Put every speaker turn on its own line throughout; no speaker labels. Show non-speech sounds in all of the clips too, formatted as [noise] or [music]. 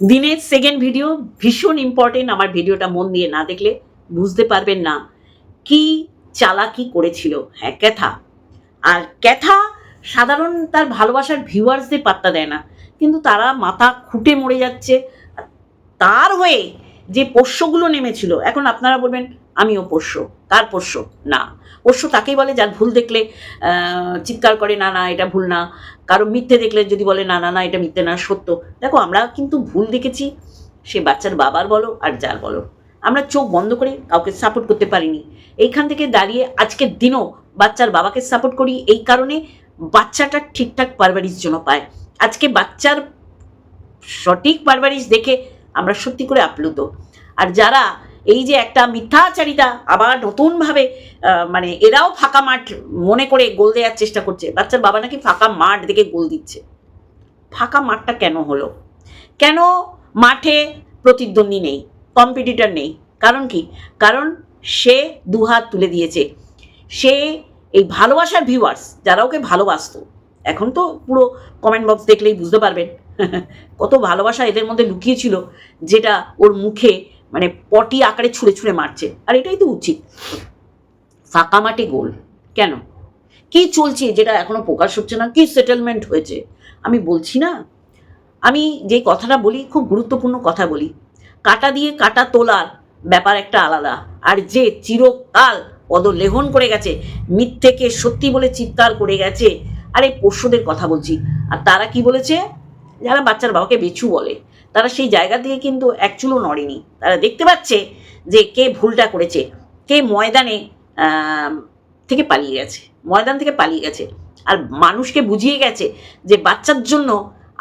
দিনের second video ভীষণ important আমার ভিডিওটা মন দিয়ে না দেখলে বুঝতে পারবেন না কি চালাকি করেছিল। হ্যাঁ ক্যাথা। আর ক্যাথা সাধারণ তার ভালোবাসার ভিউয়ার্সদের পাত্তা দেয় না, কিন্তু তারা মাথা খুঁটে মরে যাচ্ছে। তার হয়ে যে পোষ্যগুলো নেমেছিল, এখন আপনারা বলবেন, আমিও পোষ্য তার পোষ্য? না, পোষ্য তাকেই বলে, যার ভুল দেখলে চিৎকার করে, না না, এটা ভুল না। কারও মিথ্যে দেখলে যদি বলে, না না না, এটা মিথ্যে না, সত্য। দেখো, আমরা কিন্তু ভুল দেখেছি, সে বাচ্চার বাবার বলো আর যার বলো। আমরা চোখ বন্ধ করে কাউকে সাপোর্ট করতে পারিনি। এইখান থেকে দাঁড়িয়ে আজকের দিনও বাচ্চার বাবাকে সাপোর্ট করি, এই কারণে বাচ্চাটা ঠিকঠাক পারভারিশ জন্য পায়। আজকে বাচ্চার সঠিক পারভারিশ দেখে আমরা সত্যি করে আপ্লুত। আর যারা এই যে একটা মিথ্যাচারিতা আবার নতুনভাবে মানে এরাও ফাঁকা মাঠ মনে করে গোল দেওয়ার চেষ্টা করছে। বাচ্চার বাবা নাকি ফাঁকা মাঠ দেখে গোল দিচ্ছে। ফাঁকা মাঠটা কেন হলো? কেন মাঠে প্রতিদ্বন্দ্বী নেই? কম্পিটিটর নেই। কারণ কি? কারণ সে দুহাত তুলে দিয়েছে। সে এই ভালোবাসার ভিউয়ার্স যারা ওকে ভালোবাসতো, এখন তো পুরো কমেন্ট বক্স দেখলেই বুঝতে পারবেন। [laughs] কত ভালোবাসা এদের মধ্যে লুকিয়েছিল, যেটা ওর মুখে মানে পটি আকারে ছুঁড়ে ছুঁড়ে মারছে। আর এটাই তো উচিত। ফাঁকা মাঠে গোল। কেন? কি চলছে যেটা এখনও প্রকাশ হচ্ছে না? কি সেটেলমেন্ট হয়েছে? আমি বলছি না। আমি যে কথাটা বলি, খুব গুরুত্বপূর্ণ কথা বলি। কাটা দিয়ে কাটা তোলার ব্যাপার একটা আলাদা। আর যে চিরকাল পদলেহন করে গেছে, মিথ্যেকে সত্যি বলে চিৎকার করে গেছে, আর এই পোষ্যদের কথা বলছি। আর তারা কি বলেছে? যারা বাচ্চার বাবাকে বেচু বলে। তারা সেই জায়গা দিয়ে কিন্তু এক চুলও নড়েনি। তারা দেখতে পাচ্ছে যে কে ভুলটা করেছে, কে ময়দানে থেকে পালিয়ে গেছে, ময়দান থেকে পালিয়ে গেছে। আর মানুষকে বুঝিয়ে গেছে যে বাচ্চার জন্য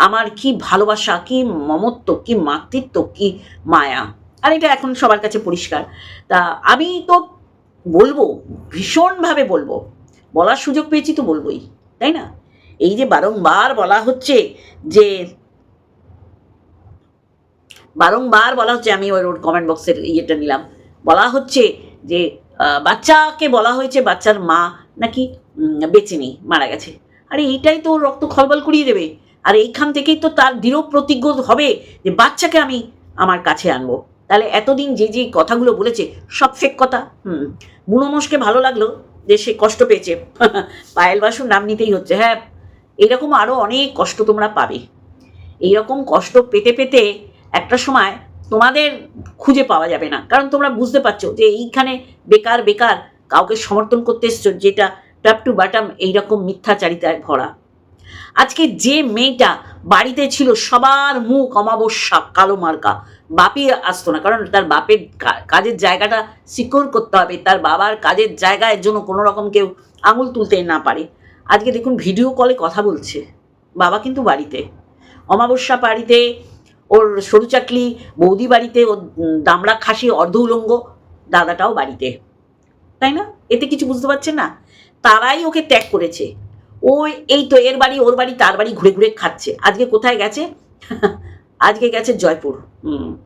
আমার কি ভালোবাসা, কি মমত্ব, কি মাতৃত্ব, কি মায়া। আর এটা এখন সবার কাছে পরিষ্কার। তা আমি তো বলব, ভীষণভাবে বলব, বলার সুযোগ পেয়েছি তো বলবোই, তাই না? এই যে বারংবার বলা হচ্ছে যে বারংবার বলা হচ্ছে, আমি ওই কমেন্ট বক্সের ইয়েটা নিলাম। বলা হচ্ছে যে বাচ্চাকে বলা হয়েছে বাচ্চার মা নাকি বেঁচে নেই, মারা গেছে। আরে, এইটাই তো রক্ত খলবল করিয়ে দেবে। আর এইখান থেকেই তো তার দৃঢ় প্রতিজ্ঞ হবে যে, বাচ্চাকে আমি আমার কাছে আনব। তাহলে এতদিন যে যে কথাগুলো বলেছে, সব ফেক কথা। হুম, বুনো মোষকে ভালো লাগল যে সে কষ্ট পেয়েছে। [laughs] পায়েল বাসুর নাম নিতেই হচ্ছে। হ্যাঁ এরকম আরও অনেক কষ্ট তোমরা পাবে। এইরকম কষ্ট পেতে পেতে একটা সময় তোমাদের খুঁজে পাওয়া যাবে না। কারণ তোমরা বুঝতে পারছ যে এইখানে বেকার বেকার কাউকে সমর্থন করতে এসছো যেটা টপ টু বাটাম এইরকম মিথ্যাচারিতায় ভরা। আজকে যে মেয়েটা বাড়িতে ছিল সবার মুখ অমাবস্যা, কালো মার্কা বাপই আসতো না, কারণ তার বাপের কাজের জায়গাটা সিকিউর করতে হবে, তার বাবার কাজের জায়গায় জন্য কোনো রকম কেউ আঙুল তুলতে না পারে। আজকে দেখুন ভিডিও কলে কথা বলছে, বাবা কিন্তু বাড়িতে। অমাবস্যা বাড়িতে ওর সরু চাকলি বৌদি বাড়িতে ওর দামড়া খাসি, অর্ধ উলঙ্গ, দাদাটাও বাড়িতে। তাই না? এতে কিছু বুঝতে পারছেন না? তারাই ওকে ত্যাগ করেছে। ও এই তো এর বাড়ি, ওর বাড়ি, তার বাড়ি ঘুরে ঘুরে খাচ্ছে। আজকে কোথায় গেছে? [laughs] আজকে গেছে জয়পুর। হুম,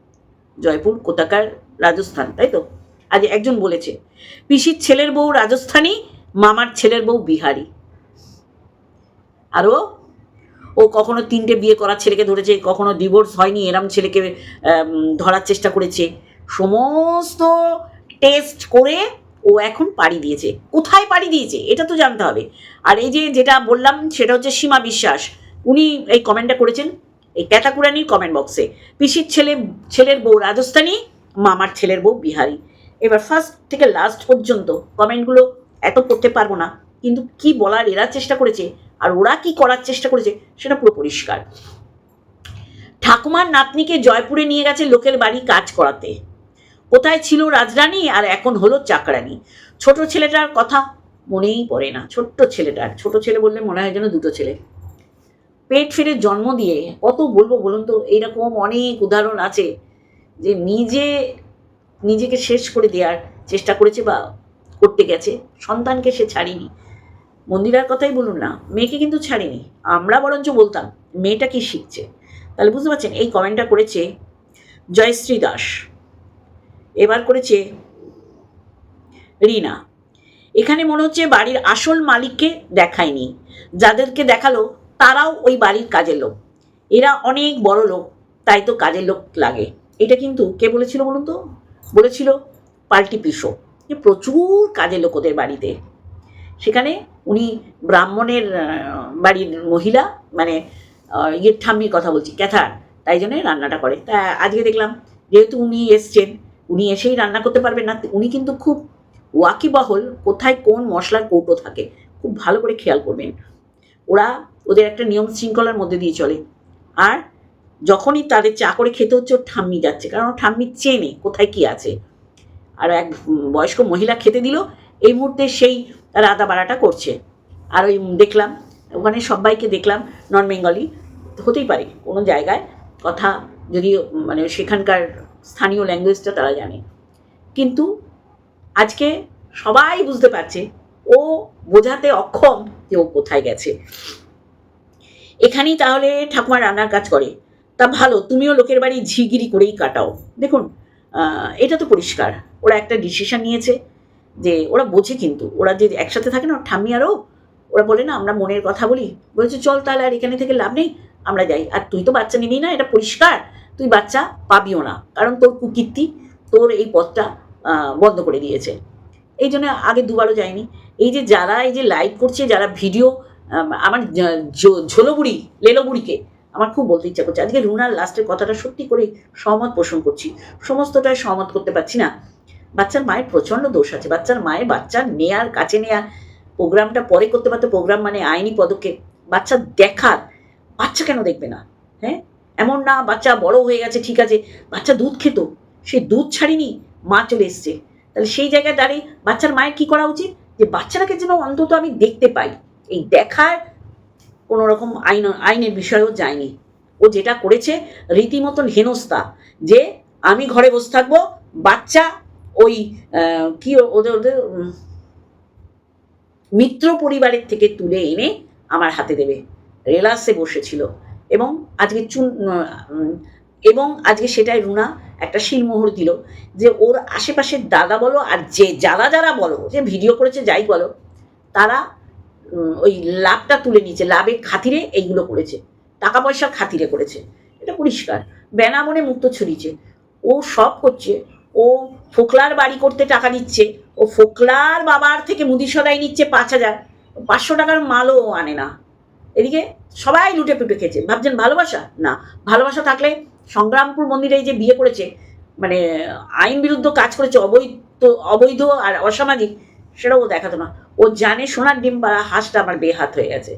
জয়পুর কোথাকার রাজস্থান, তাই তো? আজ একজন বলেছে, পিসির ছেলের বউ রাজস্থানী, মামার ছেলের বউ বিহারি। আরও ও কখনো তিনটে বিয়ে করার ছেলেকে ধরেছে, কখনো ডিভোর্স হয়নি, এরম ছেলেকে ধরার চেষ্টা করেছে। সমস্ত টেস্ট করে ও এখন পাড়ি দিয়েছে। কোথায় পাড়ি দিয়েছে? এটা তো জানতে হবে। আর এই যে যেটা বললাম, সেটা হচ্ছে সীমা বিশ্বাস। উনি এই কমেন্টটা করেছেন এই ক্যাটাকুরানির কমেন্ট বক্সে পিসির ছেলে, ছেলের বউ রাজস্থানী, মামার ছেলের বউ বিহারি। এবার ফার্স্ট থেকে লাস্ট পর্যন্ত কমেন্টগুলো এত পড়তে পারব না। কিন্তু কি বলার? এরা চেষ্টা করেছে। আর ওরা কি করার চেষ্টা করেছে, সেটা পুরো পরিষ্কার। ঠাকুমার নাতনিকে জয়পুরে নিয়ে গেছে লোকের বাড়ি কাজ করাতে। কোথায় ছিল রাজরানী আর এখন হলো চাকরানি? ছোট ছেলেটার কথা মনেই পড়ে না। ছোট্ট ছেলেটার। ছোট ছেলে বললে মনে হয় যেন দুটো ছেলে। পেট ফিরে জন্ম দিয়ে কত বলব বলুন তো? এইরকম অনেক উদাহরণ আছে যে নিজে নিজেকে শেষ করে দেওয়ার চেষ্টা করেছে বা করতে গেছে। সন্তানকে সে ছাড়িনি। মন্দিরার কথাই বলুন না, মেয়েকে কিন্তু ছাড়িনি। আমরা বরঞ্চ বলতাম, মেয়েটা কি শিখছে? তাহলে বুঝতে পারছেন, এই কমেন্টটা করেছে জয়শ্রী দাস। এবার করেছে রিনা। এখানে মনে হচ্ছে বাড়ির আসল মালিককে দেখায়নি। যাদেরকে দেখাল, তারাও ওই বাড়ির কাজের লোক। এরা অনেক বড় লোক, তাই তো কাজের লোক লাগে। এটা কিন্তু কে বলেছিল বলুন তো? বলেছিল পাল্টি পিসো। প্রচুর কাজের লোক ওদের বাড়িতে। সেখানে উনি ব্রাহ্মণের বাড়ির মহিলা মানে ইয়ের ঠাম্মির কথা বলছি, ক্যাথার। তাই জন্য রান্নাটা করে। তা আজকে দেখলাম, যেহেতু উনি এসছেন, উনি এসেই রান্না করতে পারবেন না। উনি কিন্তু খুব ওয়াকিবহল, কোথায় কোন মশলার কৌটো থাকে, খুব ভালো করে খেয়াল করবেন। ওরা ওদের একটা নিয়ম শৃঙ্খলার মধ্যে দিয়ে চলে। আর যখনই তাদের চা করে খেতে হচ্ছে, ওর ঠাম্মি যাচ্ছে, কারণ ওর ঠাম্মি চেনে কোথায় কি আছে। আর এক বয়স্ক মহিলা খেতে দিল, এই মুহূর্তে সেই রাধা বাড়াটা করছে। আর ওই দেখলাম, ওখানে সবাইকে দেখলাম, নন বেঙ্গলি, হতেই পারে, কোনো জায়গায় কথা যদি মানে সেখানকার স্থানীয় ল্যাঙ্গুয়েজটা তারা জানে। কিন্তু আজকে সবাই বুঝতে পারছে, ও বোঝাতে অক্ষম যে ও কোথায় গেছে। এখানেই তাহলে ঠাকুমা রান্নার কাজ করে। তা ভালো, তুমিও লোকের বাড়ি ঝিগিরি করেই কাটাও। দেখুন এটা তো পরিষ্কার। ওরা একটা ডিসিশন নিয়েছে। যে ওরা বোঝে কিন্তু, ওরা যে একসাথে থাকে না, ঠাম্মি আরও ওরা বলে, না, আমরা মনের কথা বলি। বলেছে, চল তাহলে, আর এখানে থেকে লাভ নেই, আমরা যাই। আর তুই তো বাচ্চা নিবি না, এটা পরিষ্কার। তুই বাচ্চা পাবিও না, কারণ তোর কুকীর্তি তোর এই পথটা বন্ধ করে দিয়েছে। এই জন্য আগে দুবারও যায়নি এই যে যারা, এই যে লাইভ করছে, যারা ভিডিও আমার জ- ঝো- ঝোলো বুড়ি লেলো বুড়িকে আমার খুব বলতে ইচ্ছা করছে। আজকে রুনার লাস্টের কথাটা সত্যি করে সহমত পোষণ করছি। সমস্তটাই সহমত করতে পারছি না। বাচ্চার মায়ের প্রচণ্ড দোষ আছে। বাচ্চার মায়ের বাচ্চার নেয়ার কাছে নেয়া প্রোগ্রামটা পরে করতে পারতো, প্রোগ্রাম মানে আইনি পদক্ষেপ। বাচ্চা দেখার, বাচ্চা কেন দেখবে না? হ্যাঁ? এমন না বাচ্চা বড় হয়ে গেছে, ঠিক আছে, বাচ্চা দুধ খেত। সে দুধ ছাড়িনি, মা চলে এসছে। তাহলে সেই জায়গায় দাঁড়িয়ে বাচ্চার মায়ের কি করা উচিত? যে বাচ্চাটাকে যেন অন্তত আমি দেখতে পাই। এই দেখার কোনো রকম আইন, আইনের বিষয়েও যায়নি। ও যেটা করেছে, রীতিমতন হেনস্থা। যে আমি ঘরে বসে থাকব, বাচ্চা ওই কি ওদের ওদের মিত্র পরিবারের থেকে তুলে এনে আমার হাতে দেবে। রেলাসে বসেছিল। এবং আজকে চুন এবং আজকে সেটাই রুনা একটা শিলমোহর দিল যে ওর আশেপাশের দাদা বলো আর যে যারা যারা বলো, যে ভিডিও করেছে যাই বলো, তারা ওই লাভটা তুলে নিয়েছে, লাভের খাতিরে এইগুলো করেছে, টাকা পয়সার খাতিরে করেছে। এটা পরিষ্কার। বেনামনে মুক্ত ছড়িয়েছে। ও সব করছে। ও ফোকলার বাড়ি করতে টাকা দিচ্ছে, ও ফোকলার বাবার থেকে মুদি সদাই নিচ্ছে পাঁচ হাজার, পাঁচশো টাকার মালও আনে না। এদিকে সবাই লুটে পুটে খেয়েছে। ভাবছেন ভালোবাসা? না, ভালোবাসা থাকলে সংগ্রামপুর মন্দিরে যে বিয়ে করেছে মানে আইন বিরুদ্ধ কাজ করেছে অবৈধ অবৈধ আর অসামাজিক, সেটাও দেখাতো না। ও জানে সোনার ডিম বা হাঁসটা আমার বেহাত হয়ে গেছে।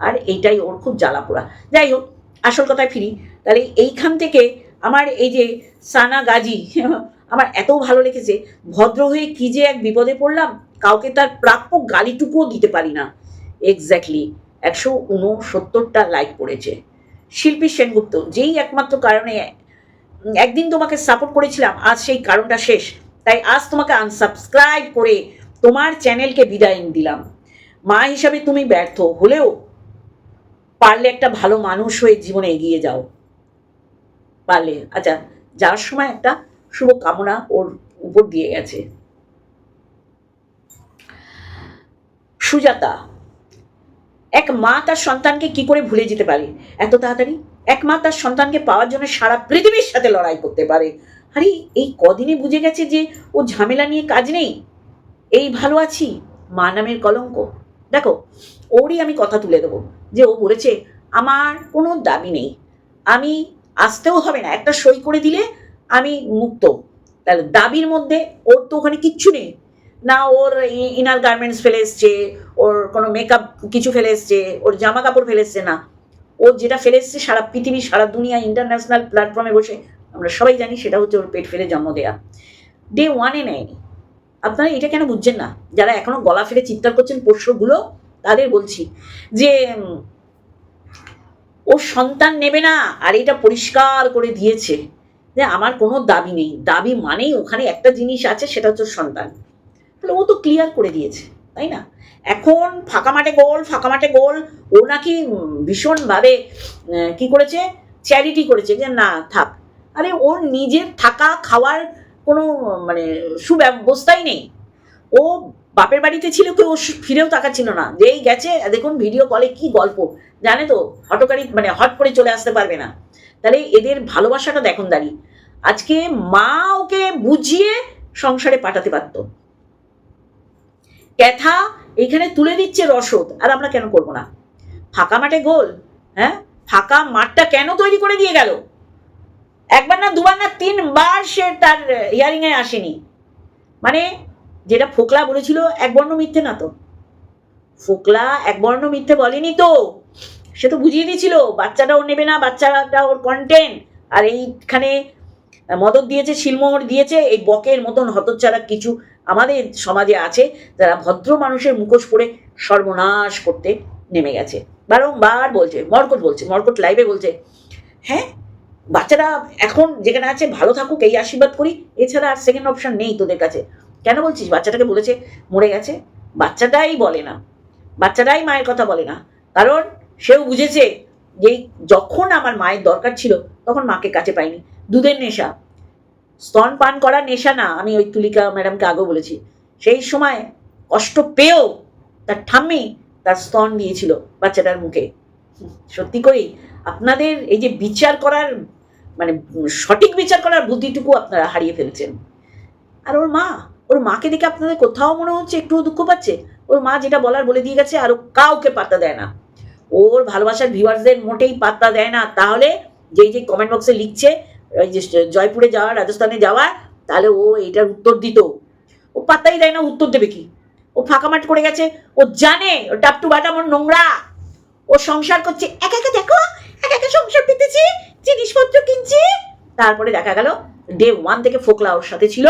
আর এইটাই ওর খুব জ্বালা পোড়া যাই হোক, আসল কথায় ফিরি। তাহলে এইখান থেকে আমার এই যে সানা গাজী আমার এত ভালো লেগেছে, ভদ্র হয়ে কি যে এক বিপদে পড়লাম, কাউকে তার প্রাপ্য গালিটুকুও দিতে পারি না। এক্স্যাক্টলি একশো উনসত্তরটা লাইক পড়েছে। শিল্পী সেনগুপ্ত, যেই একমাত্র কারণে একদিন তোমাকে সাপোর্ট করেছিলাম, আজ সেই কারণটা শেষ। তাই আজ তোমাকে আনসাবস্ক্রাইব করে তোমার চ্যানেলকে বিদায় দিলাম। মা হিসাবে তুমি ব্যর্থ, হলেও পারলে একটা ভালো মানুষ হয়ে জীবনে এগিয়ে যাও। পারলে আচ্ছা যাওয়ার সময় একটা শুভ কামনা ওর উপর দিয়ে গেছে। সুজাতা, এক মা তার সন্তানকে কি করে ভুলে যেতে পারে? এত তাড়াতাড়ি? এক মা তার সন্তানকে পাওয়ার জন্য সারা পৃথিবীর সাথে লড়াই করতে পারে। আরে, এই কদিনে বুঝে গেছে যে ও ঝামেলা নিয়ে কাজ নেই। এই ভালো আছি, মা নামের কলঙ্ক। দেখো, ওরই আমি কথা তুলে দেবো যে ও বলেছে, আমার কোনো দাবি নেই। আমি আসতেও হবে না। একটা সই করে দিলে আমি মুক্ত। তাহলে দাবির মধ্যে ওর তো ওখানে কিচ্ছু নেই। না ওর ইনার গার্মেন্টস ফেলে এসছে, ওর কোনো মেকআপ কিছু ফেলে এসছে, ওর জামা কাপড় ফেলে এসছে না। ও যেটা ফেলে এসছে সারা পৃথিবী, সারা দুনিয়া ইন্টারন্যাশনাল প্ল্যাটফর্মে বসে, আমরা সবাই জানি সেটা হচ্ছে ওর পেট ফেলে জন্ম দেয়া। ডে ওয়ানে নেয়নি। আপনারা এটা কেন বুঝছেন না? যারা এখনও গলা ফেলে চিৎকার করছেন পোষ্যগুলো, তাদের বলছি যে ও সন্তান নেবে না, আর এটা পরিষ্কার করে দিয়েছে। যে আমার কোনো দাবি নেই। দাবি মানেই ওখানে একটা জিনিস আছে, সেটা হচ্ছে সন্তান। তাহলে ও তো ক্লিয়ার করে দিয়েছে, তাই না? এখন ফাঁকা মাঠে গোল, ফাঁকা মাঠে গোল, ও নাকি ভীষণভাবে কি করেছে? চ্যারিটি করেছে, যে না, থাক। আরে ওর নিজের থাকা, খাওয়ার কোনো মানে সুব্যবস্থাই নেই। ও বাপের বাড়িতে ছিল কেউ ফিরেও তাকাচ্ছিল না। যেই গেছে, দেখুন ভিডিও কলে কি গল্প। জানে তো, হটকারি মানে হট করে চলে আসতে পারবে না। তাহলে এদের ভালোবাসাটা দেখুন দাঁড়ি আজকে মা ওকে বুঝিয়ে সংসারে পাঠাতে পারত ক্যাথা এইখানে তুলে দিচ্ছে রসদ, আর আমরা কেন করব না? ফাঁকা মাঠে গোল হ্যাঁ? ফাঁকা মাঠটা কেন তৈরি করে দিয়ে গেল? একবার না দুবার না তিনবার সে তার হিয়ারিং এ আসেনি। মানে যেটা ফোকলা বলেছিল, এক বর্ণ মিথ্যে না তো? ফোকলা এক বর্ণ মিথ্যে বলেনি তো? সে তো বুঝিয়ে দিয়েছিল, বাচ্চাটা ওর নেবে না, বাচ্চাটা ওর কন্টেন্ট আর এইখানে মদত দিয়েছে, শিলমোহর দিয়েছে, এই বকের মতন হতচ্ছাড়া কিছু আমাদের সমাজে আছে, যারা ভদ্র মানুষের মুখোশ পরে সর্বনাশ করতে নেমে গেছে। বারংবার বলছে, মর্কট বলছে, মর্কট লাইভে বলছে হ্যাঁ বাচ্চারা এখন যেখানে আছে, ভালো থাকুক, এই আশীর্বাদ করি। এছাড়া আর সেকেন্ড অপশন নেই তোদের কাছে। কেন বলছিস? বাচ্চাটাকে বলেছে, মরে গেছে। বাচ্চাটাই বলে না। বাচ্চাটাই মায়ের কথা বলে না। কারণ সেও বুঝেছে যে যখন আমার মায়ের দরকার ছিল, তখন মাকে কাছে পাইনি। দুধের নেশা। স্তন পান করার নেশা না, আমি ওই তুলিকা ম্যাডামকে আগেও বলেছি। সেই সময় কষ্ট পেয়েও তার ঠাম্মি তার স্তন দিয়েছিল বাচ্চাটার মুখে। সত্যি করেই আপনাদের এই যে বিচার করার মানে সঠিক বিচার করার বুদ্ধিটুকু আপনারা হারিয়ে ফেলছেন। আর ওর মা, ওর মাকে দেখে আপনাদের কোথাও মনে হচ্ছে একটু দুঃখ পাচ্ছে? ওর মা যেটা বলার বলে দিয়ে গেছে আর কাউকে পাত্তা দেয় না। ওর ভালোবাসার ভিউয়ার্সদের মোটেই পাত্তা দেয় না। তাহলে যেই যে কমেন্ট বক্সে লিখছে ওই যে জয়পুরে যাওয়া, রাজস্থানে যাওয়া, তাহলে ও এটার উত্তর দিত। ও পাত্তাই দেয় না উত্তর দেবে কি? ও ফাঁকা মাঠ করে গেছে, ও জানে, ও টাপটু বাটা আমার নোংরা। ও সংসার করছে, একা একা দেখো, একা একা সংসার পেতেছি, জিনিসপত্র কিনছি। তারপরে দেখা গেল ডে ওয়ান থেকে ফোকলা ওর সাথে ছিল,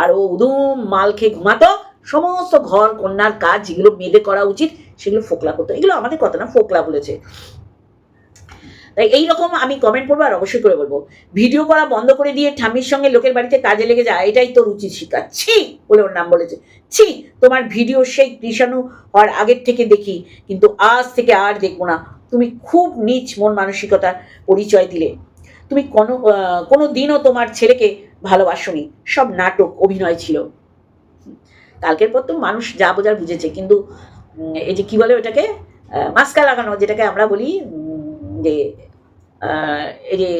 আর ও উদুম মাল খেয়ে ঘুমাতো। সমস্ত ঘর, কন্যার কাজ, যেগুলো মেয়েদের করা উচিত সেগুলো ফোকলা করতো। এগুলো আমাদের কথা না, ফোকলা বলেছে। তাই এইরকম আমি কমেন্ট করব আর অবশ্যই করে বলব। ভিডিও করা বন্ধ করে দিয়ে ঠাম্মির সঙ্গে লোকের বাড়িতে কাজে লেগে যায় এটাই তোর উচিত শিকার ছি! বলে ওর নাম বলেছে। ছি! তোমার ভিডিও সেই কৃষাণু হওয়ার আগের থেকে দেখি, কিন্তু আজ থেকে আর দেখব না। তুমি খুব নিচ মন মানসিকতার পরিচয় দিলে। তুমি কোনো কোনো দিনও তোমার ছেলেকে ভালোবাসনি। সব নাটক, অভিনয় ছিল। কালকের পর তো মানুষ যা বোঝার বুঝেছে, কিন্তু এই যে কি বলে ওটাকে? মাস্কা লাগানো, যেটাকে আমরা বলি যে এই যে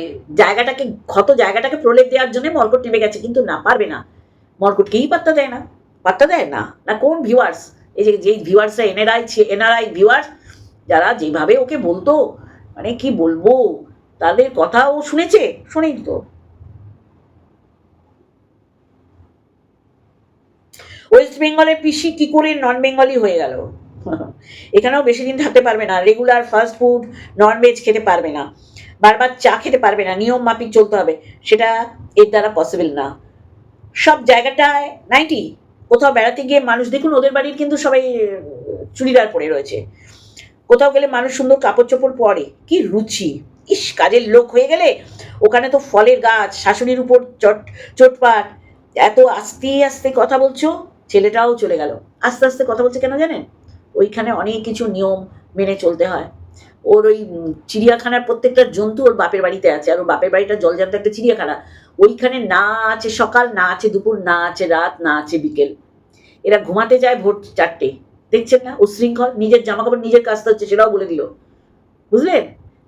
জায়গাটাকে, ক্ষত জায়গাটাকে প্রলেপ দেওয়ার জন্য মর্কট নেমে গেছে, কিন্তু না, পারবে না। মর্কটকেই পাত্তা দেয় না? পাত্তা দেয় না? না কোন ভিউয়ার্স এই যে, যেই ভিউয়ার্সরা এনআরআই এনআরআই ভিউয়ার্স যারা যেভাবে ওকে বলতো মানে কি বলব, তাদের কথা ও শুনেছে, শুনেই তো। ওয়েস্ট বেঙ্গলের পিসি কি করে নন বেঙ্গলি হয়ে গেল? এখানেও বেশি দিন থাকতে পারবে না। Regular fast food non veg খেতে পারবে না। বারবার চা খেতে পারবে না। নিয়ম মাফিক চলতে হবে। সেটা এর দ্বারা পসিবল না। সব জায়গাটায় নাইটি কোথাও বেড়াতে গিয়ে মানুষ, দেখুন ওদের বাড়ির কিন্তু সবাই চুড়িদার পরে রয়েছে। কোথাও গেলে মানুষ সুন্দর কাপড় চোপড় পরে। কি রুচি! ইস, কাজের লোক হয়ে গেলে ওখানে তো ফলের গাছ, শাশুড়ির উপর চট, চটপাট। এত আস্তে আস্তে কথা বলছো, ছেলেটাও চলে গেল। আস্তে আস্তে কথা বলছে কেন জানেন? ওইখানে অনেক কিছু নিয়ম মেনে চলতে হয়। ওর ওই চিড়িয়াখানার প্রত্যেকটা জন্তু ওর বাপের বাড়িতে আছে। আর ওর বাপের বাড়িটা জলজান্ত একটা চিড়িয়াখানা। ওইখানে না আছে, সকাল না আছে, দুপুর না আছে, রাত না আছে, বিকেল। এরা ঘুমাতে যায় ভোর চারটে। দেখছেন না? উশৃঙ্খল। নিজের জামা কাপড় নিজের কাজটা হচ্ছে সেটাও বলে দিল। বুঝলেন?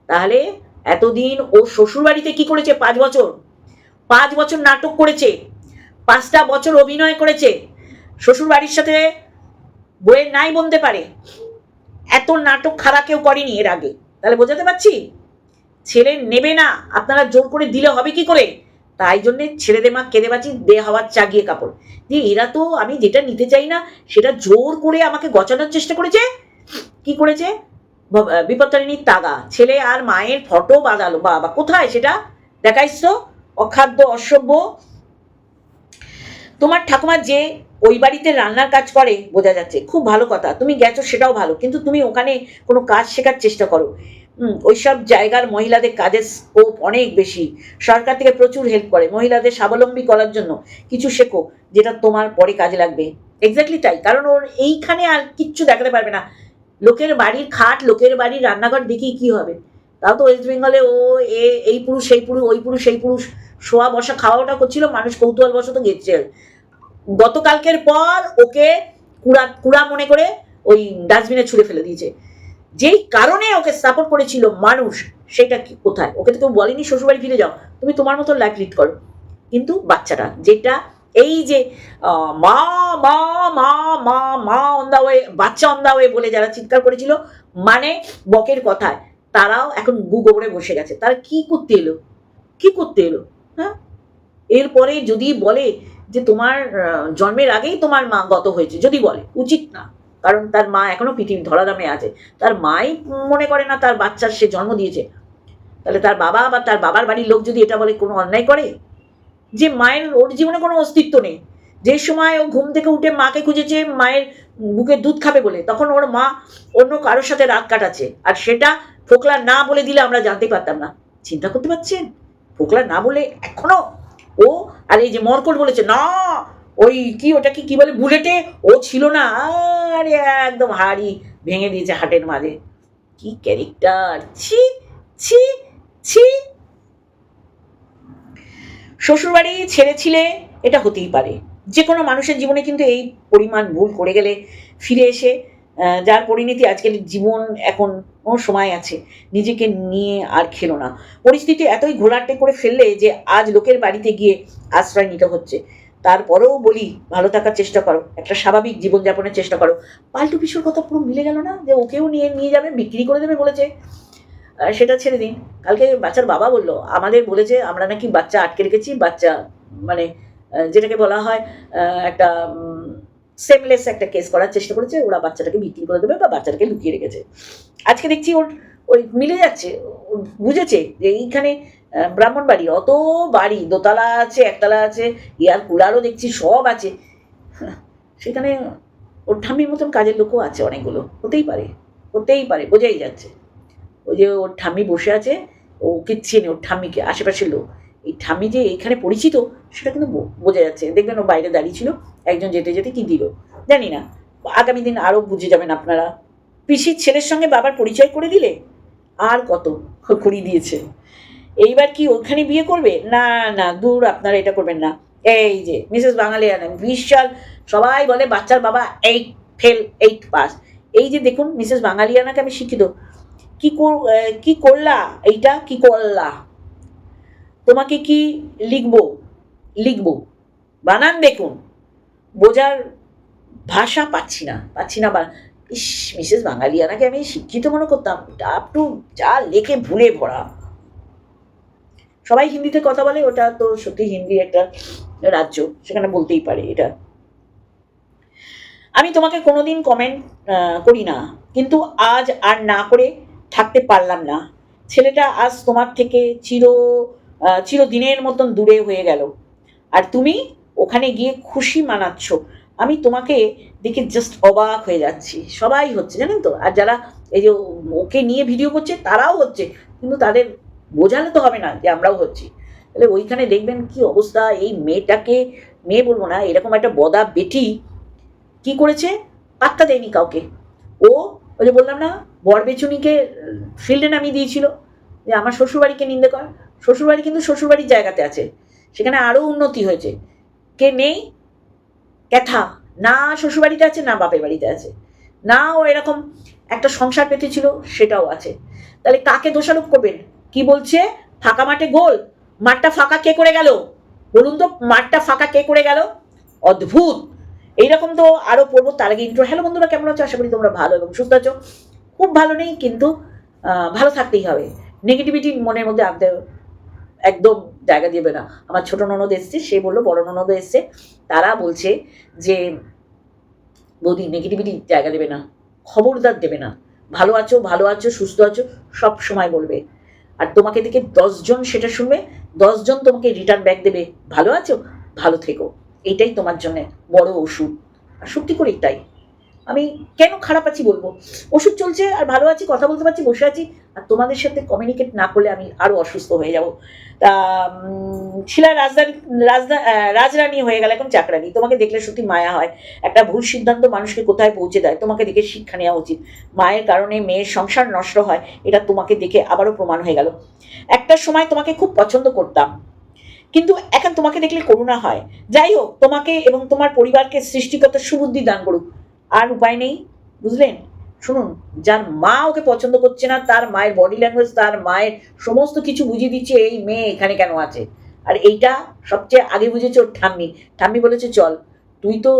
তাহলে এতদিন ও শ্বশুর বাড়িতে কি করেছে? পাঁচ বছর। পাঁচ বছর নাটক করেছে। পাঁচটা বছর অভিনয় করেছে। শ্বশুর বাড়ির সাথে বইয়ের নাই বলতে পারে। এত নাটক খারাপ কেউ করেনি এর আগে। তাহলে বোঝাতে পারছি? ছেলে নেবে না, আপনারা জোর করে দিলে হবে কি করে? তাই জন্যে ছেড়ে দে মা কেঁদে বাঁচি, দে হওয়ার চাগিয়ে কাপড়। দিয়ে এরা তো আমি যেটা নিতে চাই না, সেটা জোর করে আমাকে গচানোর চেষ্টা করেছে। কি করেছে? বিপত্তারিণীর তাগা। ছেলে আর মায়ের ফটো বাঁধালো। বাবা, কোথায় সেটা? দেখাইছ? অখাদ্য, অসভ্য। তোমার ঠাকুমা যে ওই বাড়িতে রান্নার কাজ করে, বোঝা যাচ্ছে। খুব ভালো কথা। তুমি গেছো, সেটাও ভালো। কিন্তু তুমি ওখানে কোনো কাজ শেখার চেষ্টা করো। ওইসব জায়গার মহিলাদের কাজের স্কোপ অনেক বেশি। সরকার থেকে প্রচুর হেল্প করে। মহিলাদের স্বাবলম্বী করার জন্য কিছু শেখো, যেটা তোমার পরে কাজে লাগবে। এক্স্যাক্টলি তাই। কারণ ওর এইখানে আর কিচ্ছু দেখাতে পারবে না। লোকের বাড়ির খাট, লোকের বাড়ির রান্নাঘর দেখি কি হবে? তাও তো ওয়েস্ট বেঙ্গলে ও, এ, এই পুরুষ, সেই পুরুষ, ওই পুরুষ, সেই পুরুষ। শোয়া, বসা খাওয়াটা করছিল, মানুষ কৌতূহল বশত গেছে। গতকালকের পর ওকে কুড়া কুড়া মনে করে ওই ডাস্টবিনে ছুঁড়ে ফেলে দিয়েছে। যেই কারণে ওকে সাপোর্ট করেছিল মানুষ, সেটা কি, কোথায়? ওকে তো কেউ বলেনি, শ্বশুরবাড়ি ফিরে যাও। তুমি তোমার মতো লাইফ লিড করো। কিন্তু বাচ্চাটা, যেটা এই যে মা মা মা মা মা অন দা ওয়ে বাচ্চা অন দা ওয়ে বলে যারা চিৎকার করেছিল মানে বকের কথায়, তারাও এখন গু গোবরে বসে গেছে। তারা কি করতে এলো? কি করতে এলো? হ্যাঁ? এরপরে যদি বলে যে তোমার জন্মের আগেই তোমার মা গত হয়েছে, যদি বলে। উচিত না। কারণ তার মা এখনও পৃথিবী ধরাধামে আছে। তার মাই মনে করে না তার বাচ্চার সে জন্ম দিয়েছে। তাহলে তার বাবা বা তার বাবার বাড়ির লোক যদি এটা বলে, কোনো অন্যায় করে? যে মায়ের, ওর জীবনে কোনো অস্তিত্ব নেই। যে সময় ও ঘুম থেকে উঠে মাকে খুঁজেছে, মায়ের বুকে দুধ খাবে বলে, তখন ওর মা অন্য কারোর সাথে রাত কাটাচ্ছে। আর সেটা ফোকলা না বলে দিলে আমরা জানতে পারতাম না। চিন্তা করতে পারছেন? ফোকলা না বলে এখনও ও, আর এই যে মরকট বলেছে, না, ওই কি ওটা কি বলে, বুলেটে? ও ছিল না, আরে একদম হাড়ি ভেঙে দিয়েছে হাটের মাঝে। কি ক্যারেক্টার ছি ছি ছি। শ্বশুরবাড়ি ছেড়েছিলে, এটা হতেই পারে। যে কোনো মানুষের জীবনে কিন্তু এই পরিমাণ ভুল করে গেলে ফিরে এসে যার পরিণতি আজকের জীবন এখন সময় আছে, নিজেকে নিয়ে আর খেলো না। পরিস্থিতি এতই ঘোলাটে করে ফেললে যে আজ লোকের বাড়িতে গিয়ে আশ্রয় নিতে হচ্ছে। তারপরেও বলি, ভালো থাকার চেষ্টা করো, একটা স্বাভাবিক জীবনযাপনের চেষ্টা করো। পাল্টু পিসুর কথা পুরো মিলে গেল না? যে ওকেও নিয়ে নিয়ে যাবে, বিক্রি করে দেবে বলেছে। সেটা ছেড়ে দিন। কালকে বাচ্চার বাবা বলল, আমাদের বলেছে, আমরা নাকি বাচ্চা আটকে রেখেছি, বাচ্চা মানে যেটাকে বলা হয় একটা সেমলেস একটা কেস করার চেষ্টা করেছে, ওরা বাচ্চাটাকে বিক্রি করে দেবে বা বাচ্চাটাকে লুকিয়ে রেখেছে। আজকে দেখছি ওর ওই মিলে যাচ্ছে বুঝেছে যে এইখানে ব্রাহ্মণ বাড়ি অত বাড়ি, দোতলা আছে, একতলা আছে এয়ার কুলারও দেখছি সব আছে। সেখানে ওর ঠাম্মির মতন কাজের লোকও আছে অনেকগুলো, হতেই পারে হতেই পারে, বোঝাই যাচ্ছে। ওই যে ওর ঠাম্মি বসে আছে, ওকে চেনে, ওর ঠাম্মিকে, আশেপাশের লোক। এই ঠাম্মি যে এইখানে পরিচিত, সেটা কিন্তু বোঝা যাচ্ছে। দেখবেন ও বাইরে দাঁড়িয়ে ছিল, একজন যেতে যেতে কি দিল? জানি না। আগামী দিন আরও বুঝে যাবেন আপনারা। পিসির ছেলের সঙ্গে বাবার পরিচয় করে দিলে আর কত করিয়ে দিয়েছে। এইবার কি ওখানে বিয়ে করবে? না না, দূর আপনারা এটা করবেন না। এই যে, মিসেস বাঙালিয়ানা বিশাল, সবাই বলে বাচ্চার বাবা এইট ফেল এইট পাস এই যে দেখুন, মিসেস বাঙালিয়ানাকে আমি শিক্ষিত। কি কি করলা? এইটা কি করলা? তোমাকে কি লিখব? লিখব। বানান দেখুন। বোঝার ভাষা পাচ্ছি না পাচ্ছি না ইস, মিসেস বাঙালিয়ানাকে আমি শিক্ষিত মনে করতাম? আপ টু যা লেখে ভুলে ভরা। সবাই হিন্দিতে কথা বলে, ওটা তো সত্যি হিন্দি একটা রাজ্য, সেখানে বলতেই পারে এটা। আমি তোমাকে কোনোদিন কমেন্ট করি না, কিন্তু আজ আর না করে থাকতে পারলাম না। ছেলেটা আজ তোমার থেকে চির চিরদিনের মতন দূরে হয়ে গেল। আর তুমি ওখানে গিয়ে খুশি মানাচ্ছ। আমি তোমাকে দেখে জাস্ট অবাক হয়ে যাচ্ছি। সবাই হচ্ছে, জানেন তো? আর যারা এই যে ওকে নিয়ে ভিডিও করছে, তারাও হচ্ছে। কিন্তু তাদের বোঝালে তো হবে না যে আমরাও হচ্ছি। তাহলে ওইখানে দেখবেন কি অবস্থা? এই মেয়েটাকে, মেয়ে বলব না, এরকম একটা বদা বেটি কি করেছে? পাত্তা দেয়নি কাউকে। ও, ওই যে বললাম না বর বেচুনিকে ফিল্ডে নামিয়ে দিয়েছিল। যে আমার শ্বশুরবাড়িকে নিন্দে কর। শ্বশুরবাড়ি কিন্তু শ্বশুরবাড়ির জায়গাতে আছে। সেখানে আরও উন্নতি হয়েছে। কে নেই? ক্যাথা। না শ্বশুরবাড়িতে আছে, না বাপের বাড়িতে আছে। না ও এরকম একটা সংসার পেতেছিল, সেটাও আছে। তাহলে কাকে দোষারোপ করবেন? কি বলছে? ফাঁকা মাঠে গোল? মাঠটা ফাঁকা কে করে গেল? বলুন তো, মাঠটা ফাঁকা কে করে গেল? অদ্ভুত! এইরকম তো আরও পড়ব তার আগে ইন্ট্রো হ্যালো বন্ধুরা, কেমন আছো? আশা করি তোমরা ভালো এবং সুস্থ আছো। খুব ভালো নেই, কিন্তু ভালো থাকতেই হবে। নেগেটিভিটি মনের মধ্যে আনতে একদম জায়গা দিবে না আমার ছোট ননদ এসছে, সে বলল, বড় ননদ এসছে, তারা বলছে যে, বৌদি নেগেটিভিটি জায়গা দেবে না, খবরদার দেবে না। ভালো আছো ভালো আছো, সুস্থ আছো, সব সময় বলবে। আর তোমাকে দেখে দশজন সেটা শুনবে দশজন তোমাকে রিটার্ন ব্যাক দেবে। ভালো আছো, ভালো থেকো। এটাই তোমার জন্য বড় ওষুধ। আর সত্যি করেই তাই। আমি কেন খারাপ আছি বলব? ওষুধ চলছে আর ভালো আছি, কথা বলতে পারছি, বসে আছি। আর তোমাদের সাথে কমিউনিকেট না করলে আমি আরও অসুস্থ হয়ে যাব। তা শিলা রাজধানী রাজরানী হয়ে গেল এখন চাকরানি। তোমাকে দেখলে সত্যি মায়া হয়। একটা ভুল সিদ্ধান্ত মানুষকে কোথায় পৌঁছে দেয়? তোমাকে দেখে শিক্ষা নেওয়া উচিত। মায়ের কারণে মেয়ের সংসার নষ্ট হয়, এটা তোমাকে দেখে আবারও প্রমাণ হয়ে গেল। একটা সময় তোমাকে খুব পছন্দ করতাম। কিন্তু এখন তোমাকে দেখলে করুণা হয়। যাই হোক, তোমাকে এবং তোমার পরিবারকে সৃষ্টিকর্তা সুবুদ্ধি দান করুক। আর উপায় নেই, বুঝলেন? শুনুন, যার মা ওকে পছন্দ করছে না, তার মায়ের বডি ল্যাঙ্গুয়েজ তার মায়ের সমস্ত কিছু বুঝিয়ে দিচ্ছে এই মেয়ে এখানে কেন আছে? আর এইটা সবচেয়ে আগে বুঝেছে ওর ঠাম্মি। ঠাম্মি বলেছে, চল, তুই তো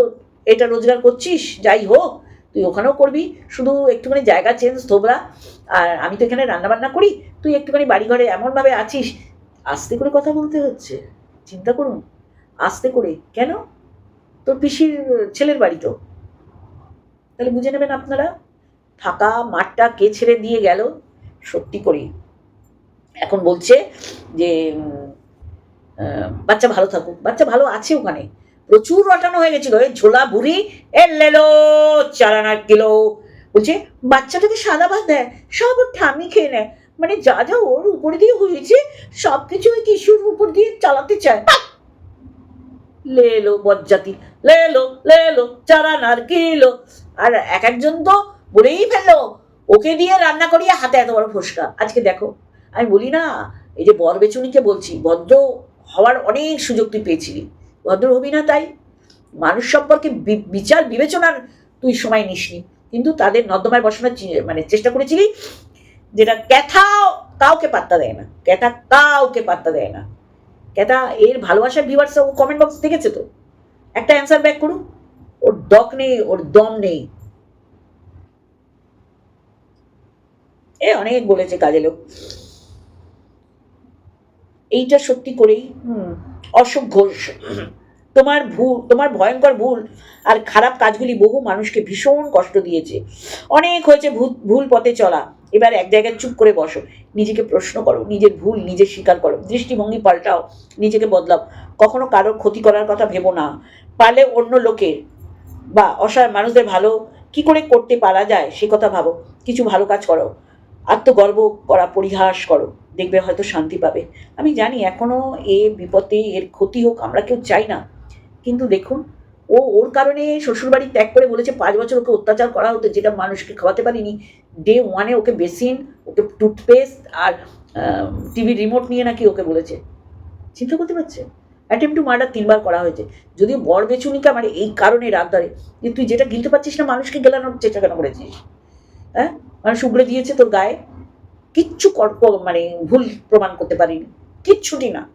এটা রোজগার করছিস, যাই হোক, তুই ওখানেও করবি। শুধু একটুখানি জায়গা চেঞ্জ থোবরা আর আমি তো এখানে রান্নাবান্না করি, তুই একটুখানি বাড়ি ঘরে এমনভাবে আছিস। আস্তে করে কথা বলতে হচ্ছে। চিন্তা করুন, আস্তে করে। কেন? তোর পিসির ছেলের বাড়ি তো। তাহলে বুঝে নেবেন আপনারা? ফাঁকা মাঠটা কে ছেড়ে দিয়ে গেল? সত্যি করি এখন বলছে যে বাচ্চা ভালো থাকুক। বাচ্চা ভালো আছে ওখানে। প্রচুর রটানো হয়ে গেছিল। ঝোলা বুড়ি এ লেলো চারানার কিলো। বলছে, বাচ্চাটাকে সাদা ভাত দেয়, সব ওর ঠামি খেয়ে নেয়। মানে যা যা ওর উপর দিয়ে হয়েছে সব কিছু ওই কিশোর উপর দিয়ে চালাতে চায়। লে এলো বজ্জাতি। লে এলো লে এলো চারানার কিলো আর এক একজন তো বলেই ফেলল, ওকে দিয়ে রান্না করিয়ে হাতে এত বড় ফোসকা। আজকে দেখো, আমি বলি না, এই যে বর বেচুনিকে বলছি, ভদ্র হওয়ার অনেক সুযোগ তুই পেয়েছিলি। ভদ্র হবি না তাই? মানুষ সম্পর্কে বিচার, বিবেচনার তুই সময় নিসনি। কিন্তু তাদের নর্দমায় বসানোর মানে চেষ্টা করেছিলি যেটা ক্যাথাও কাউকে পাত্তা দেয় না। ক্যাথা কাউকে পাত্তা দেয় না। ক্যাথা এর ভালোবাসার ভিউয়ার্স ও কমেন্ট বক্স দেখেছে তো? একটা অ্যান্সার ব্যাক করুন। ওর দক নেই ওর দম নেই। এ অনেক বলেছে কাজে লোক। এইটা সত্যি করেই অশোক ঘোষ। তোমার ভুল তোমার ভয়ঙ্কর ভুল আর খারাপ কাজগুলি বহু মানুষকে ভীষণ কষ্ট দিয়েছে। অনেক হয়েছে ভুল পথে চলা। এবার এক জায়গায় চুপ করে বসো। নিজেকে প্রশ্ন করো নিজের ভুল নিজে স্বীকার করো। দৃষ্টিভঙ্গি পাল্টাও নিজেকে বদলাও। কখনো কারোর ক্ষতি করার কথা ভেবো না। পারলে অন্য লোকের বা অসহায় মানুষদের ভালো কি করে করতে পারা যায় সে কথা ভাবো। কিছু ভালো কাজ করো। আত্মগর্ব করা, পরিহাস করো। দেখবে হয়তো শান্তি পাবে। আমি জানি এখনও এ বিপদে এর ক্ষতি হোক, আমরা কেউ চাই না। কিন্তু দেখুন, ও ওর কারণে শ্বশুরবাড়ি ত্যাগ করে বলেছে পাঁচ বছর ওকে অত্যাচার করা হতো, যেটা মানুষকে খাওয়াতে পারিনি। ডে ওয়ানে ওকে বেসিন, ওকে টুথপেস্ট আর টিভি রিমোট নিয়ে নাকি ওকে বলেছে। চিন্তা করতে পারছে? অ্যাটেম্প টু মার্ডার তিনবার করা হয়েছে। যদিও বর বেচুনিকা মানে এই কারণে রাগ ধরে। যে তুই যেটা গিলতে পারছিস না, মানুষকে গেলানোর চেষ্টা কেন করেছিস? হ্যাঁ? মানুষ উগড়ে দিয়েছে তোর গায়ে। কিচ্ছু মানে ভুল প্রমাণ করতে পারিনি। কিচ্ছুটি না।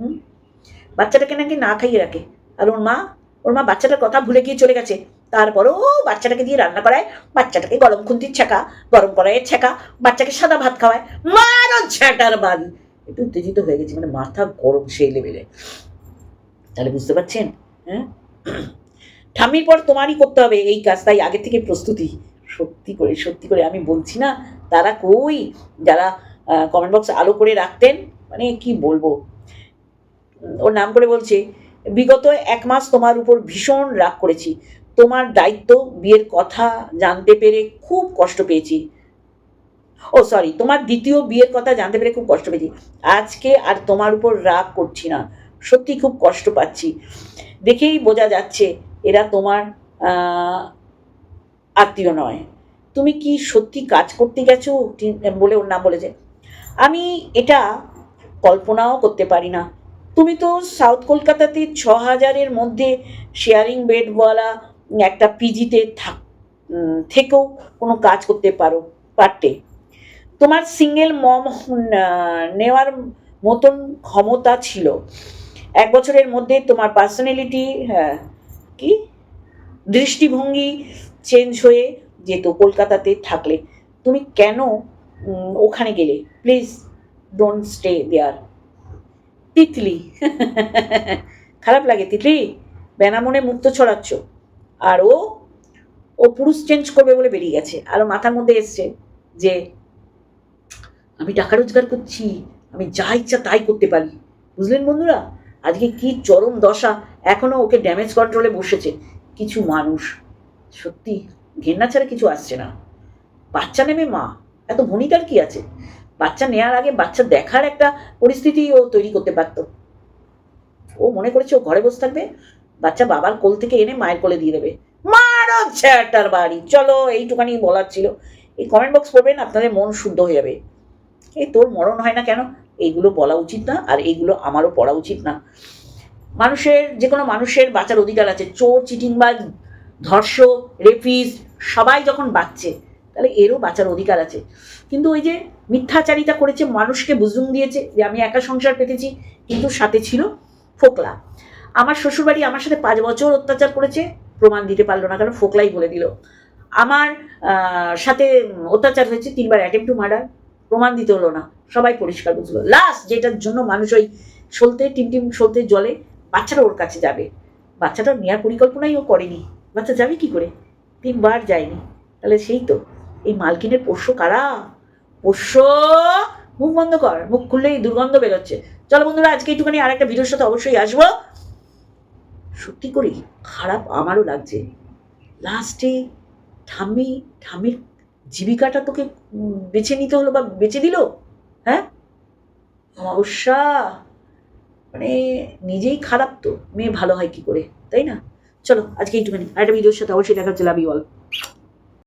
হুম? বাচ্চাটাকে নাকি না খাইয়ে রাখে। আর ওর মা ওর মা বাচ্চাটার কথা ভুলে গিয়ে চলে গেছে। তারপরেও বাচ্চাটাকে দিয়ে রান্না করায়। বাচ্চাটাকে গরম খুন্তির ছেঁকা গরম কড়াইয়ের ছেঁকা বাচ্চাকে সাদা ভাত খাওয়ায়। মারো ঝ্যাটার বাড়ি একটু উত্তেজিত হয়ে গেছি মানে মাথা গরম সেই লেভেলে তাহলে বুঝতে পারছেন? হ্যাঁ? ঠাম্মির পর তোমারই করতে হবে এই কাজ, তাই আগে থেকে প্রস্তুতি। সত্যি করে সত্যি করে আমি বলছি না, তারা কই? যারা কমেন্ট বক্স আলো করে রাখতেন মানে কি বলব? ওর নাম করে বলছে, বিগত এক মাস তোমার উপর ভীষণ রাগ করেছি। তোমার দায়িত্ব, বিয়ের কথা জানতে পেরে খুব কষ্ট পেয়েছি। ও সরি তোমার দ্বিতীয় বিয়ের কথা জানতে পেরে খুব কষ্ট পেয়েছি। আজকে আর তোমার উপর রাগ করছি না। সত্যি খুব কষ্ট পাচ্ছি। দেখেই বোঝা যাচ্ছে এরা তোমার আত্মীয় নয়। তুমি কি সত্যি কাজ করতে গেছো? বলে ওর নাম বলেছে। আমি এটা কল্পনাও করতে পারি না। তুমি তো সাউথ কলকাতাতে ছ হাজারের মধ্যে শেয়ারিং বেডওয়ালা একটা পিজিতে থাক থেকেও কোনো কাজ করতে পারো, পারতে। তোমার সিঙ্গেল মম নেওয়ার মতন ক্ষমতা ছিল। এক বছরের মধ্যে তোমার পার্সোনালিটি হ্যাঁ কি? দৃষ্টিভঙ্গি চেঞ্জ হয়ে যেত কলকাতাতে থাকলে। তুমি কেন ওখানে গেলে? Please don't stay there Titli. খারাপ লাগে তিতলি? বেনামনে মুক্ত ছড়াচ্ছ। আর ও ও পুরুষ চেঞ্জ করবে বলে বেরিয়ে গেছে। আর ওর মাথার মধ্যে এসছে যে আমি টাকা রোজগার করছি, আমি যা ইচ্ছা তাই করতে পারি। বুঝলেন বন্ধুরা? আজকে কি চরম দশা, এখনও ওকে ড্যামেজ কন্ট্রোলে বসেছে। কিছু মানুষ, সত্যি, ঘেন্না ছাড়া কিছু আসছে না। বাচ্চা নেবে মা? এত ভনিতার কি আছে? বাচ্চা নেওয়ার আগে বাচ্চা দেখার একটা পরিস্থিতি ও তৈরি করতে পারত। ও মনে করেছে ও ঘরে বসে থাকবে, বাচ্চা বাবার কোল থেকে এনে মায়ের কোলে দিয়ে দেবে। মারো ছেটার বাড়ি। চলো, এইটুখানি বলার ছিল। এই কমেন্ট বক্স পড়বেন, আপনাদের মন শুদ্ধ হয়ে যাবে। এই তোর মরণ হয় না কেন? এইগুলো বলা উচিত না আর এইগুলো আমারও পড়া উচিত না। মানুষের যে কোনো মানুষের বাঁচার অধিকার আছে। চোর, চিটিংবাজ, ধর্ষক রেপিস সবাই যখন বাঁচছে, তাহলে এরও বাঁচার অধিকার আছে। কিন্তু ওই যে মিথ্যাচারিতা করেছে, মানুষকে বুঝুন দিয়েছে যে আমি একা সংসার পেতেছি, কিন্তু সাথে ছিল ফোকলা। আমার শ্বশুরবাড়ি আমার সাথে পাঁচ বছর অত্যাচার করেছে, প্রমাণ দিতে পারল না, কারণ ফোকলাই বলে দিল। আমার সাথে অত্যাচার হয়েছে, তিনবার অ্যাটেম্প টু মার্ডার প্রমাণ দিতে হলো না। সবাই পরিষ্কার বুঝলো। লাস্ট যেটার জন্য মানুষ ওই সলতে, টিম টিম সলতে জলে বাচ্চাটা ওর কাছে যাবে। বাচ্চাটা নেওয়ার পরিকল্পনাই ও করেনি। বাচ্চা যাবে কি করে? তিনবার যায়নি। তাহলে সেই তো। এই মালকিনের পোষ্য কারা? পোষ্য? মুখ বন্ধ কর। মুখ খুললেই দুর্গন্ধ বেরোচ্ছে। চলো বন্ধুরা, আজকে একটুখানি আর একটা ভিডিওর সাথে অবশ্যই আসব। সত্যি করি খারাপ আমারও লাগছে। লাস্টে ঠাম্মি, ঠাম্মির জীবিকাটা তোকে বেছে নিতে হলো বা বেছে দিল? হ্যাঁ? অমাবস্যা। মানে নিজেই খারাপ তো, মেয়ে ভালো হয় কি করে, তাই না? চলো, আজকে একটুখানি আর একটা ভিডিওর সাথে অবশ্যই দেখা হচ্ছে লাভ ইউ অল